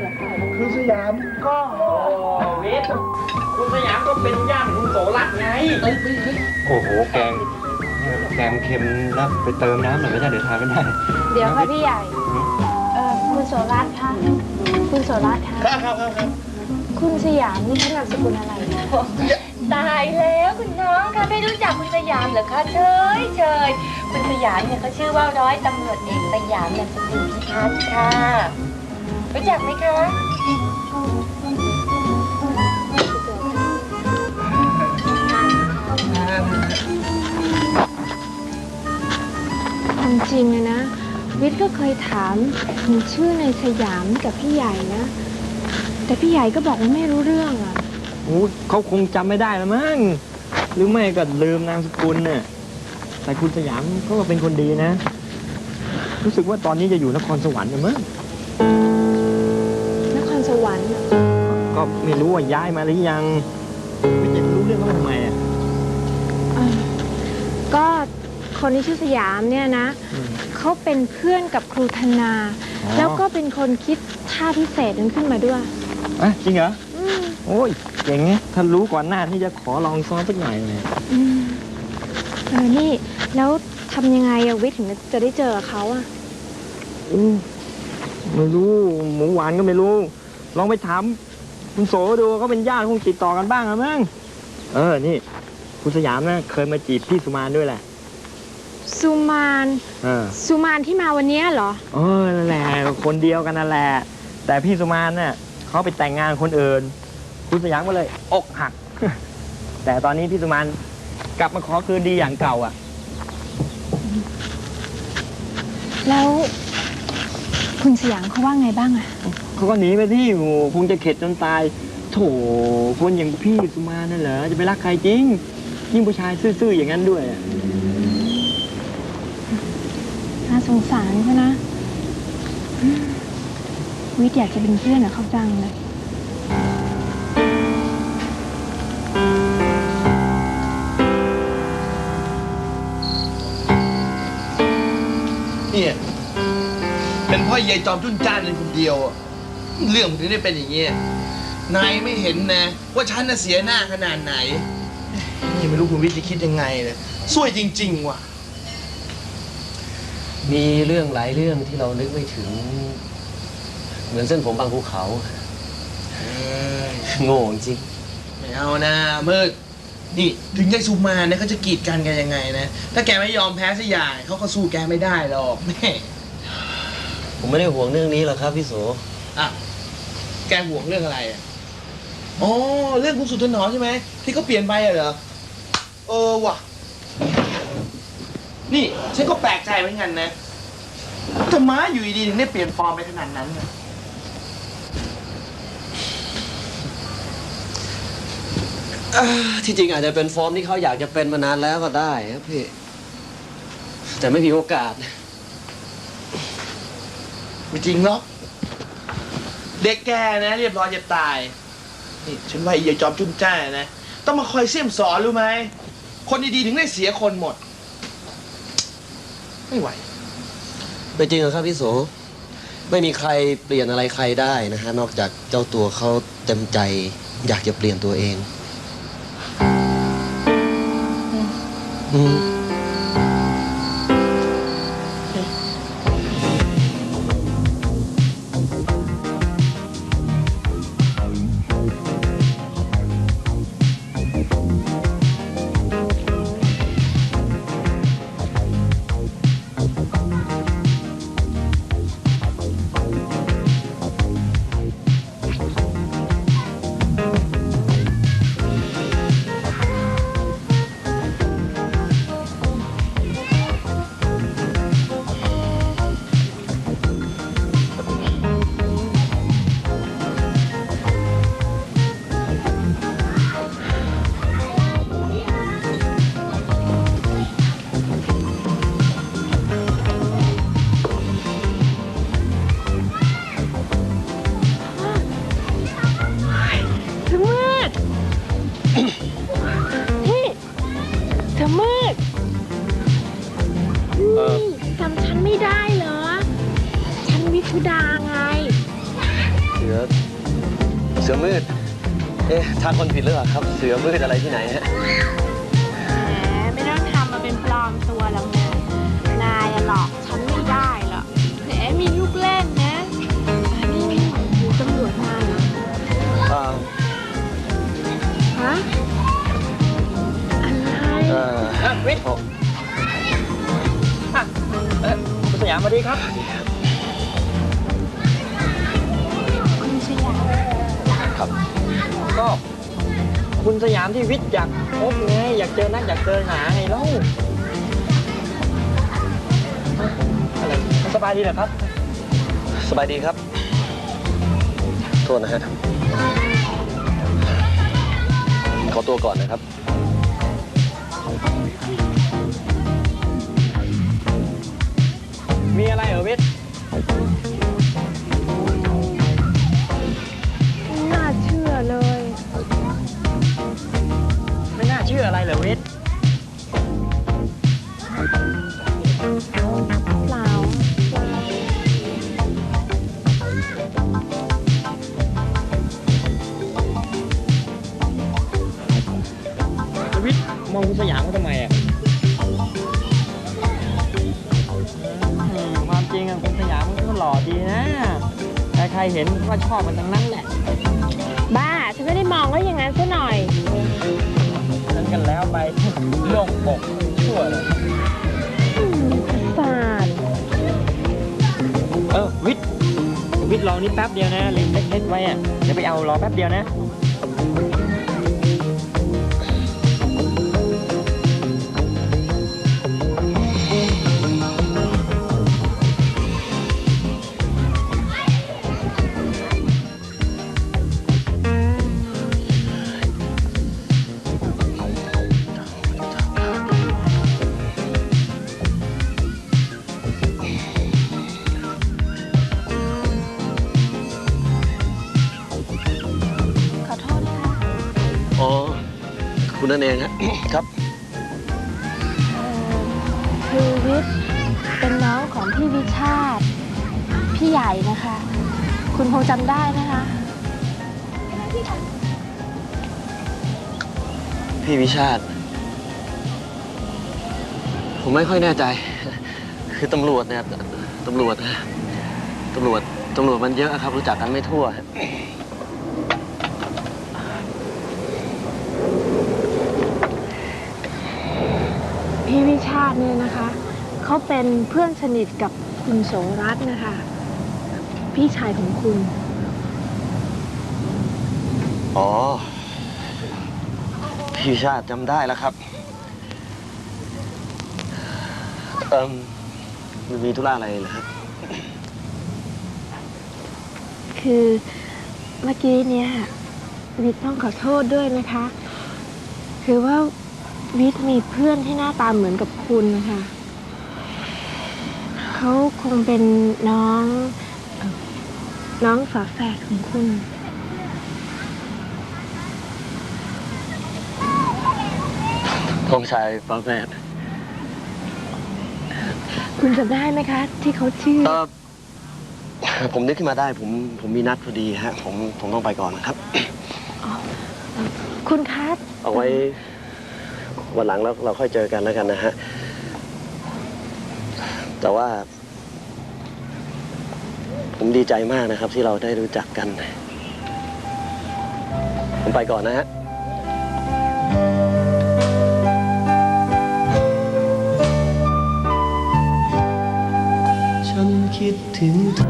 เหรอคะคือสยามก็เวทคุณสยามก็เป็นญาติคุณโสรัตน์ไง โอ้โห แกงแกงเค็มแล้วไปเติมน้ำหน่อยไม่ได้เดี๋ยวทานไม่ได้เดี๋ยวค่ะพี่ใหญ่ เออคุณโสรัตน์คะคุณโสรัตน์คะครับครับครับครับคุณสยามนี่เขานามสกุลอะไรคะตายแล้วคุณน้องคะไม่รู้จักคุณสยามเหรอคะเชยเชยคุณสยามเนี่ยเขาชื่อว่าร้อยตำรวจเอกสยามนามสกุลพิพัฒน์ค่ะ รู้จักไหมคะ ความจริงเลยนะ วิทย์ก็เคยถามถึงชื่อในสยามกับพี่ใหญ่นะ แต่พี่ใหญ่ก็บอกว่าไม่รู้เรื่องอะโอ้เขาคงจำไม่ได้แล้วมั้งหรือไม่ก็ลืมนามสกุลน่ะแต่คุณสยามก็เป็นคนดีนะ รู้สึกว่าตอนนี้จะอยู่นครสวรรค์นะมั้ง ไม่รู้ว่าย้ายมาหรือยังไม่จะรู้เรื่องเขาทำไมอะเออก็คนที่ชื่อสยามเนี่ยนะอืมเขาเป็นเพื่อนกับครูธนาอ๋อแล้วก็เป็นคนคิดท่าพิเศษนั้นขึ้นมาด้วยอะจริงเหรออืมโอ้ยเจ๋งไงถ้ารู้ก่อนหน้าที่จะขอลองซ้อมสักหน่อยเลยอืมเออนี่แล้วทำยังไงอะวิทย์ถึงจะได้เจอเขาอะอืมไม่รู้หมูหวานก็ไม่รู้ ลองไปถาม คุณโสดูเขาเป็นญาติคงติดต่อกันบ้างอะมั้งเออนี่ คุณสยามนะเคยมาจีบพี่สุมานด้วยแหละสุมานเออสุมานที่มาวันเนี้ยเหรอ เออนั่นแหละคนเดียวกันนั่นแหละแต่พี่สุมานน่ะเขาไปแต่งงานคนอื่น คุณสยามก็เลยอกหัก แต่ตอนนี้พี่สุมานกลับมาขอคืนดีอย่างเก่าอะ แล้ว คุณสยามเขาว่าไงบ้างอะ เขาก็หนีไปที่โอ้โหคงจะเข็ดจนตาย โถคนอย่างพี่สุมานั่นเหรอจะไปรักใครจริง ยิ่งผู้ชายซื่อๆอย่างนั้นด้วยอะน่าสงสารเขานะอืมวิทย์อยากจะเป็นเพื่อนกับเขาจังเลย เนี่ย เป็นเพ่อยายจอมจุนจ้านเป็นคนเดียวอะ เรื่องมันถึงได้เป็นอย่างเงี้ยนายไม่เห็นนะ ว่าฉันน่ะเสียหน้าขนาดไหนนี่ไม่รู้คุณวิทย์จะคิดยังไงเลยสวยจริง ๆ ว่ะ มีเรื่องหลายเรื่องที่เรานึกไม่ถึง เหมือนเส้นผมบางภูเขาเอ้ยโง่จริงไม่เอานะมืดนี่ถึงยายสุมาเนี่ยเขาจะกีดกันกันยังไงนะ ถ้าแกไม่ยอมแพ้สักอย่างเขาก็สู้แกไม่ได้หรอกแม่ผมไม่ได้ห่วงเรื่องนี้หรอกครับพี่โสอะ แกห่วงเรื่องอะไรอะอ๋อเรื่องคุณสุดถนอมใช่ไหมที่เขาเปลี่ยนไปอะเหรอเออว่ะ นี่ฉันก็แปลกใจเหมือนกันนะทำไมอยู่ดีๆถึงได้เปลี่ยนฟอร์มไปขนาดนั้นน่ะที่จริงอาจจะเป็นฟอร์มที่เขาอยากจะเป็นมานานแล้วก็ได้ครับพี่ แต่ไม่มีโอกาส ไม่จริงหรอก เด็กแกนะ เรียบร้อยจะตายนี่ฉันว่าไอ้ยายจอมจุ้มจ้านะ ต้องมาคอยเสี่ยมสอนรู้ไหม คนดีๆถึงได้เสียคนหมด ไม่ไหวไม่จริงหรอกครับพี่โส ไม่มีใครเปลี่ยนอะไรใครได้นะฮะ นอกจากเจ้าตัวเขาเต็มใจ อยากจะเปลี่ยนตัวเอง อืม ไง เสือ เสือมืด เอ๊ะทักคนผิดหรือเปล่าครับ เสือมืดอะไรที่ไหนฮะ แหมไม่ต้องทำมาเป็นปลอมตัวหรอกนะนายอะหลอกฉันไม่ได้หรอกแหมมีลูกเล่นนะอันนี้หูตำรวจมาเหรออ่าฮะอะไรเอ่อวิทย์ผมอะเอ่อคุณสยามสวัสดีครับ คุณสยามที่วิทย์อยากพบไงอยากเจอนักอยากเจอหนาไงเล่าอะไรสบายดีเหรอครับ สบายดีครับ โทษนะฮะขอตัวก่อนนะครับ เปล่าเปล่าแล้ววิทย์มองคุณสยามเขาทำไมอะอืมความจริงอะคุณสยามมันก็หล่อดีนะแต่ใครเห็นก็ชอบมันทั้งนั้นแหละ บ้า ฉันไม่ได้มองว่าอย่างนั้นซะหน่อย กันแล้วไปโลกปกชั่วเลยอืมประสาทเออวิทย์วิทย์รอนี่แป๊บเดียวนะลืมเล็กๆไว้อะเดี๋ยวไปเอารอแป๊บเดียวนะ คุณนั่นเองฮะ ครับเอ่อคือวิทย์เป็นน้องของพี่วิชาติ พี่ใหญ่นะคะ คุณคงจำได้นะคะ พี่วิชาติ ผมไม่ค่อยแน่ใจ คือตำรวจเนี่ยตำรวจนะตำรวจตำรวจมันเยอะครับ รู้จักกันไม่ทั่ว พี่วิชาติเนี่ยนะคะเขาเป็นเพื่อนสนิทกับคุณโสรัตน์นะคะ พี่ชายของคุณ อ๋อ พี่วิชาติจำได้แล้วครับ เอิมมันมีธุระอะไรเหรอครับ คือเมื่อกี้เนี่ยวิทย์ต้องขอโทษด้วยนะคะ คือว่า วิทย์มีเพื่อนที่หน้าตาเหมือนกับคุณนะคะเขาคงเป็นน้องเอ่อน้องฝาแฝดของคุณน้องชายฟ้าแฝดคุณจำได้ไหมคะ ที่เขาชื่อเออผมนึกขึ้นมาได้ผมผมมีนัดพอดีฮะ ผมผมต้องไปก่อนนะครับ คุณคะเอาไว้ วันหลังแล้วเราค่อยเจอกันแล้วกันนะฮะ แต่ว่า ผมดีใจมากนะครับที่เราได้รู้จักกัน ผมไปก่อนนะฮะฉันคิดถึงเธ